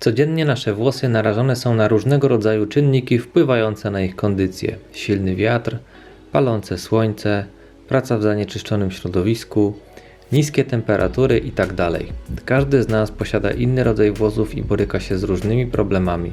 Codziennie nasze włosy narażone są na różnego rodzaju czynniki wpływające na ich kondycję: silny wiatr, palące słońce, praca w zanieczyszczonym środowisku, niskie temperatury itd. Każdy z nas posiada inny rodzaj włosów i boryka się z różnymi problemami: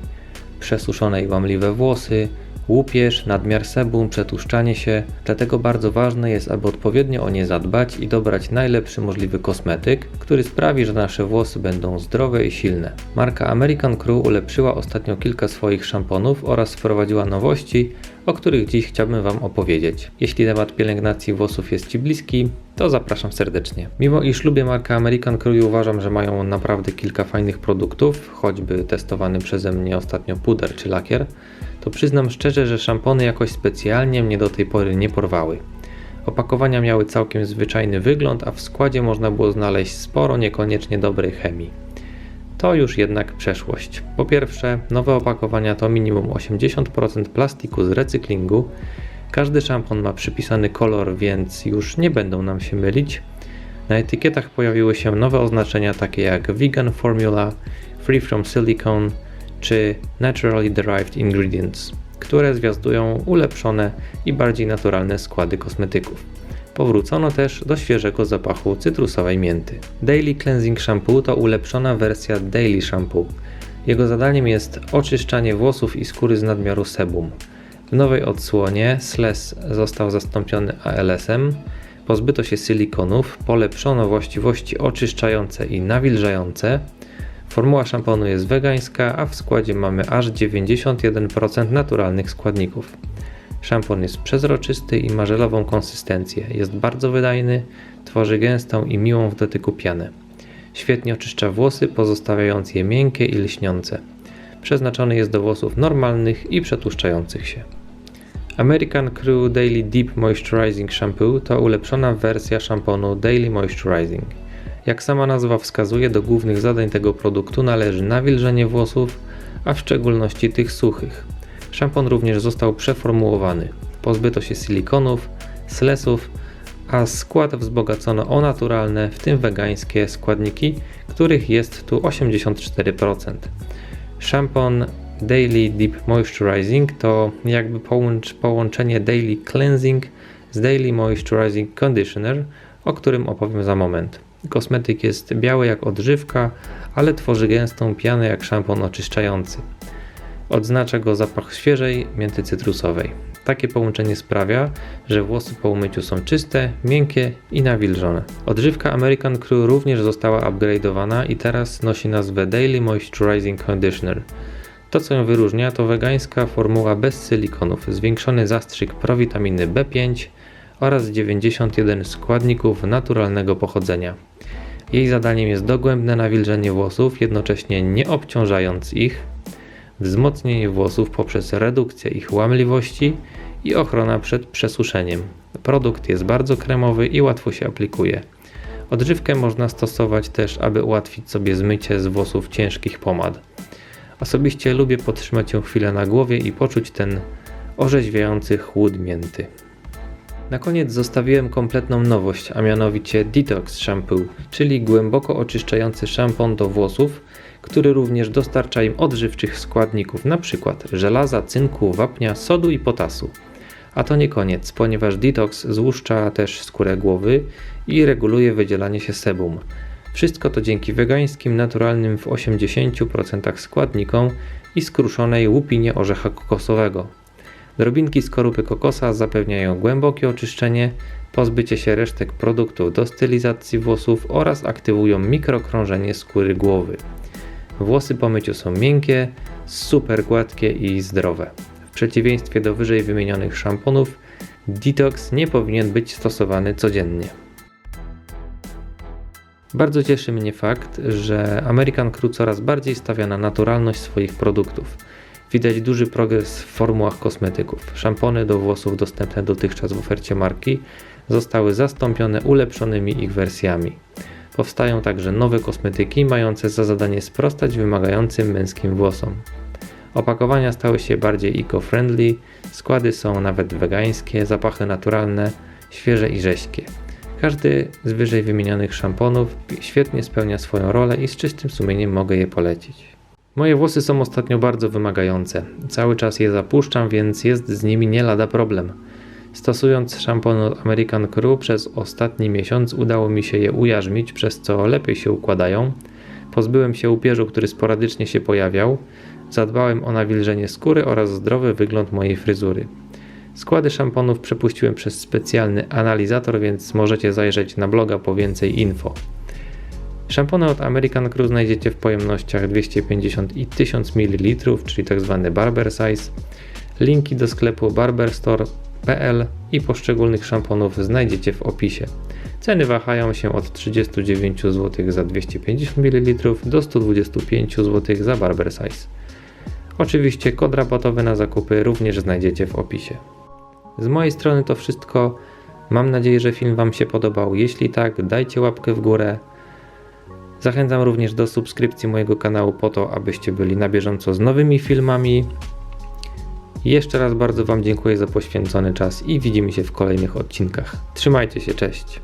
przesuszone i łamliwe włosy, łupież, nadmiar sebum, przetłuszczanie się. Dlatego bardzo ważne jest, aby odpowiednio o nie zadbać i dobrać najlepszy możliwy kosmetyk, który sprawi, że nasze włosy będą zdrowe i silne. Marka American Crew ulepszyła ostatnio kilka swoich szamponów oraz wprowadziła nowości, o których dziś chciałbym Wam opowiedzieć. Jeśli temat pielęgnacji włosów jest Ci bliski, to zapraszam serdecznie. Mimo iż lubię markę American i uważam, że mają naprawdę kilka fajnych produktów, choćby testowany przeze mnie ostatnio puder czy lakier, to przyznam szczerze, że szampony jakoś specjalnie mnie do tej pory nie porwały. Opakowania miały całkiem zwyczajny wygląd, a w składzie można było znaleźć sporo niekoniecznie dobrej chemii. To już jednak przeszłość. Po pierwsze, nowe opakowania to minimum 80% plastiku z recyklingu. Każdy szampon ma przypisany kolor, więc już nie będą nam się mylić. Na etykietach pojawiły się nowe oznaczenia takie jak vegan formula, free from silicone, czy Naturally Derived Ingredients, które zwiastują ulepszone i bardziej naturalne składy kosmetyków. Powrócono też do świeżego zapachu cytrusowej mięty. Daily Cleansing Shampoo to ulepszona wersja Daily Shampoo. Jego zadaniem jest oczyszczanie włosów i skóry z nadmiaru sebum. W nowej odsłonie SLES został zastąpiony ALS-em, pozbyto się silikonów, polepszono właściwości oczyszczające i nawilżające, Formuła szamponu jest wegańska, a w składzie mamy aż 91% naturalnych składników. Szampon jest przezroczysty i ma żelową konsystencję. Jest bardzo wydajny, tworzy gęstą i miłą w dotyku pianę. Świetnie oczyszcza włosy, pozostawiając je miękkie i lśniące. Przeznaczony jest do włosów normalnych i przetłuszczających się. American Crew Daily Deep Moisturizing Shampoo to ulepszona wersja szamponu Daily Moisturizing. Jak sama nazwa wskazuje, do głównych zadań tego produktu należy nawilżenie włosów, a w szczególności tych suchych. Szampon również został przeformułowany. Pozbyto się silikonów, slesów, a skład wzbogacono o naturalne, w tym wegańskie składniki, których jest tu 84%. Szampon Daily Deep Moisturizing to jakby połącz, połączenie Daily Cleansing z Daily Moisturizing Conditioner, o którym opowiem za moment. Kosmetyk jest biały jak odżywka, ale tworzy gęstą pianę jak szampon oczyszczający. Odznacza go zapach świeżej mięty cytrusowej. Takie połączenie sprawia, że włosy po umyciu są czyste, miękkie i nawilżone. Odżywka American Crew również została upgrade'owana i teraz nosi nazwę Daily Moisturizing Conditioner. To co ją wyróżnia to wegańska formuła bez silikonów, zwiększony zastrzyk prowitaminy B5 oraz 91 składników naturalnego pochodzenia. Jej zadaniem jest dogłębne nawilżenie włosów, jednocześnie nie obciążając ich, wzmocnienie włosów poprzez redukcję ich łamliwości i ochrona przed przesuszeniem. Produkt jest bardzo kremowy i łatwo się aplikuje. Odżywkę można stosować też, aby ułatwić sobie zmycie z włosów ciężkich pomad. Osobiście lubię podtrzymać ją chwilę na głowie i poczuć ten orzeźwiający chłód mięty. Na koniec zostawiłem kompletną nowość, a mianowicie Detox Shampoo, czyli głęboko oczyszczający szampon do włosów, który również dostarcza im odżywczych składników, np. żelaza, cynku, wapnia, sodu i potasu. A to nie koniec, ponieważ detox złuszcza też skórę głowy i reguluje wydzielanie się sebum. Wszystko to dzięki wegańskim, naturalnym w 80% składnikom i skruszonej łupinie orzecha kokosowego. Drobinki skorupy kokosa zapewniają głębokie oczyszczenie, pozbycie się resztek produktów do stylizacji włosów oraz aktywują mikrokrążenie skóry głowy. Włosy po myciu są miękkie, super gładkie i zdrowe. W przeciwieństwie do wyżej wymienionych szamponów, detox nie powinien być stosowany codziennie. Bardzo cieszy mnie fakt, że American Crew coraz bardziej stawia na naturalność swoich produktów. Widać duży progres w formułach kosmetyków. Szampony do włosów dostępne dotychczas w ofercie marki zostały zastąpione ulepszonymi ich wersjami. Powstają także nowe kosmetyki mające za zadanie sprostać wymagającym męskim włosom. Opakowania stały się bardziej eco-friendly, składy są nawet wegańskie, zapachy naturalne, świeże i rześkie. Każdy z wyżej wymienionych szamponów świetnie spełnia swoją rolę i z czystym sumieniem mogę je polecić. Moje włosy są ostatnio bardzo wymagające. Cały czas je zapuszczam, więc jest z nimi nie lada problem. Stosując szampon od American Crew przez ostatni miesiąc udało mi się je ujarzmić, przez co lepiej się układają. Pozbyłem się upierzu, który sporadycznie się pojawiał. Zadbałem o nawilżenie skóry oraz zdrowy wygląd mojej fryzury. Składy szamponów przepuściłem przez specjalny analizator, więc możecie zajrzeć na bloga po więcej info. Szampony od American Crew znajdziecie w pojemnościach 250 i 1000 ml, czyli tzw. barber size. Linki do sklepu i poszczególnych szamponów znajdziecie w opisie. Ceny wahają się od 39 zł za 250 ml do 125 zł za barber size. Oczywiście kod rabatowy na zakupy również znajdziecie w opisie. Z mojej strony to wszystko. Mam nadzieję, że film Wam się podobał. Jeśli tak, dajcie łapkę w górę. Zachęcam również do subskrypcji mojego kanału po to, abyście byli na bieżąco z nowymi filmami. Jeszcze raz bardzo Wam dziękuję za poświęcony czas i widzimy się w kolejnych odcinkach. Trzymajcie się, cześć.